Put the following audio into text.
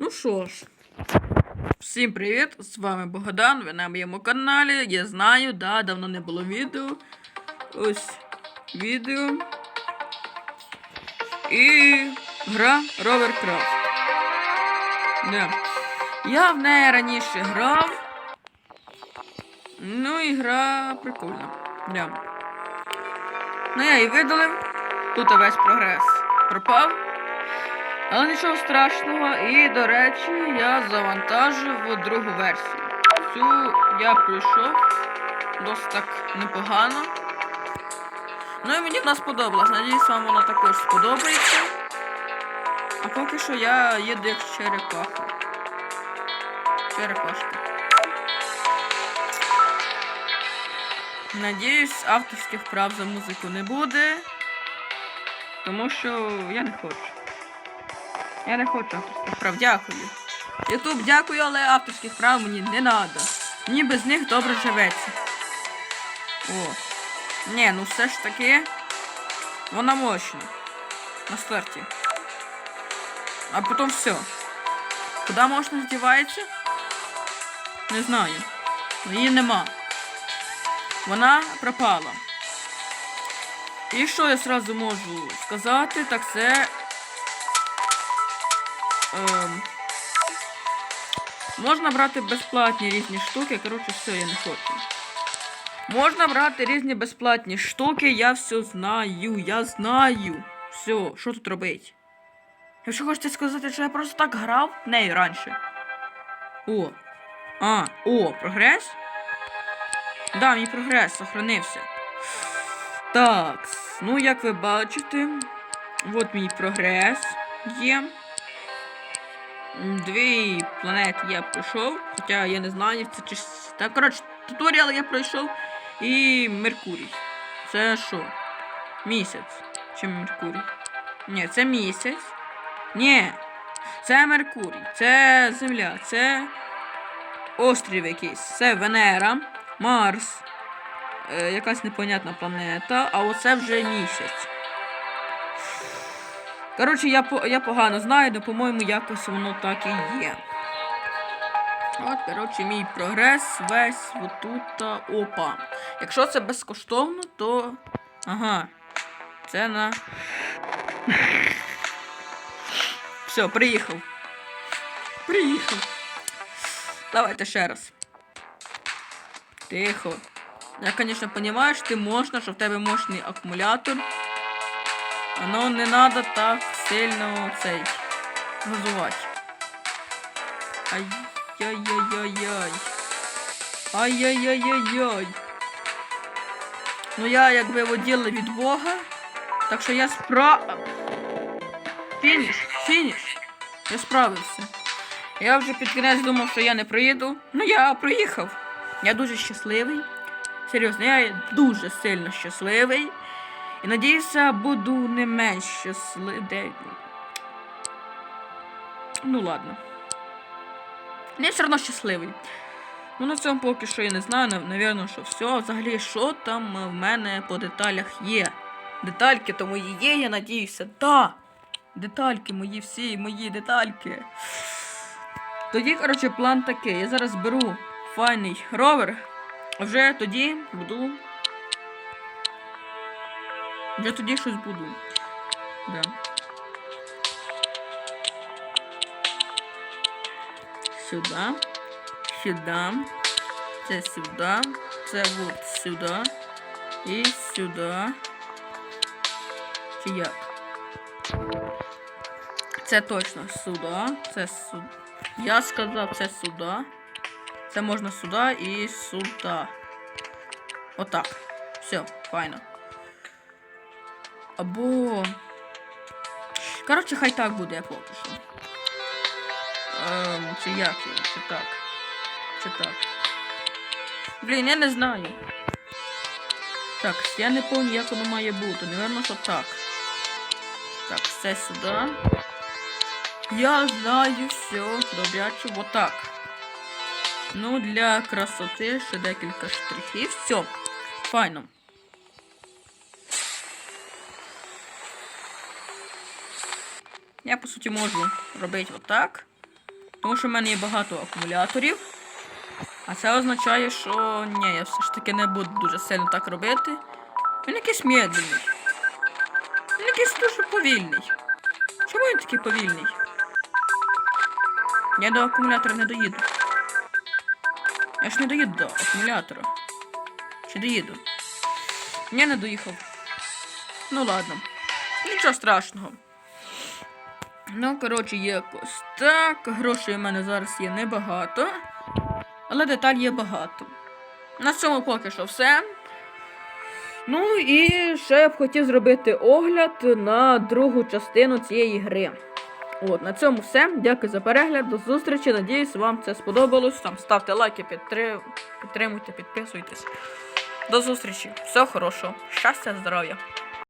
Ну що ж, всім привіт! З вами Богдан, ви на моєму каналі. Я знаю, да, давно не було відео. Ось відео. І гра Rovercraft. Да. Я в неї раніше грав. Ну і гра прикольна. Да. Ну я її видалив. Тут весь прогрес пропав. Але нічого страшного, і, до речі, я завантажив другу версію. Цю я пройшов досить так непогано. Ну і мені вона сподобалась. Надіюсь, вам вона також сподобається. А поки що я їду як черепаха. Черепашка. Надіюсь, авторських прав за музику не буде. Тому що я не хочу. Я не хочу авторських прав, дякую. Ютуб, дякую, але авторських прав мені не треба. Мені без них добре живеться. О. Ні, ну все ж таки. Вона мощна. На старті. А потім все. Куди можна здівається? Не знаю. Її нема. Вона пропала. І що я сразу можу сказати, так це Ем, можна брати безплатні різні штуки. Коротше, все, я не хочу. Можна брати різні безплатні штуки, я все знаю, я знаю. Все, що тут робить? Якщо хочете сказати, що я просто так грав в неї раніше. О. А, о, прогрес? Да, мій прогрес сохранився. Так, ну як ви бачите, от мій прогрес є. Дві планети я пройшов, хоча я не знаю, це чи. Та коротше, туторіал я пройшов. І Меркурій. Це що? Місяць. Чи Меркурій? Ні, це місяць. Ні. Це Меркурій, це Земля, це острів якийсь, це Венера, Марс, е, якась непонятна планета, а оце вже місяць. Коротше, я, я погано знаю, але, по-моєму, якось воно так і є. От, коротше, мій прогрес весь отут. Опа. Якщо це безкоштовно, то. Ага. Це на. Все, приїхав. Приїхав. Давайте ще раз. Тихо. Я, звісно, розумію, що ти можна, що в тебе мощний акумулятор. Воно не треба так сильно цей газувати. Ай-яй-яй-яй-яй. Ай-яй-яй-яй-яй. Ну я якби воділа від Бога. Так що я спра... Фініш, фініш. Я справився. Я вже під кінець думав, що я не проїду. Ну я проїхав. Я дуже щасливий. Серйозно, я дуже сильно щасливий. І надіюся, буду не менш щасливий. Ну ладно. Я все одно щасливий. Ну на цьому поки що я не знаю, навірно, що все. Взагалі, що там е, в мене по деталях є. Детальки то мої є, я надіюся. Да! Детальки мої всі, мої детальки. Тоді, коротше, план такий. Я зараз беру файний ровер, а вже тоді буду. Вже тоді щось буду. Да. Сюда. Сюда. Це сюда. Це от сюда. І сюда. Чи як? Це точно сюди. Це сюди. Я сказав це сюди. Це можна сюди і сюди. Отак. Все, файно. Або. Коротше, хай так буде, я поки що. Ем, чи як його, чи так. Чи так. Блін, я не знаю. Так, я не пам'ятаю, як воно має бути. Наверно, що так. Так, все сюди. Я знаю все, добряче, вот так. Ну, для красоти ще декілька штрихів. Все, файно. Я, по суті, можу робити отак. Тому що в мене є багато акумуляторів. А це означає, що ні, я все ж таки не буду дуже сильно так робити. Він якийсь медленний. Він якийсь дуже повільний. Чому він такий повільний? Я до акумулятора не доїду. Я ж не доїду до акумулятора. Чи доїду? Я не доїхав. Ну ладно. Нічого страшного. Ну, коротше, якось так. Грошей у мене зараз є небагато. Але деталь є багато. На цьому поки що все. Ну і ще я б хотів зробити огляд на другу частину цієї гри. От, на цьому все. Дякую за перегляд. До зустрічі. Надіюсь, вам це сподобалось. Там ставте лайки, підтри- підтримуйте, підписуйтесь. До зустрічі. Всього хорошого. Щастя, здоров'я.